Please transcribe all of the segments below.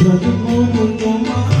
সদগুরু তোমার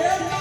Yeah.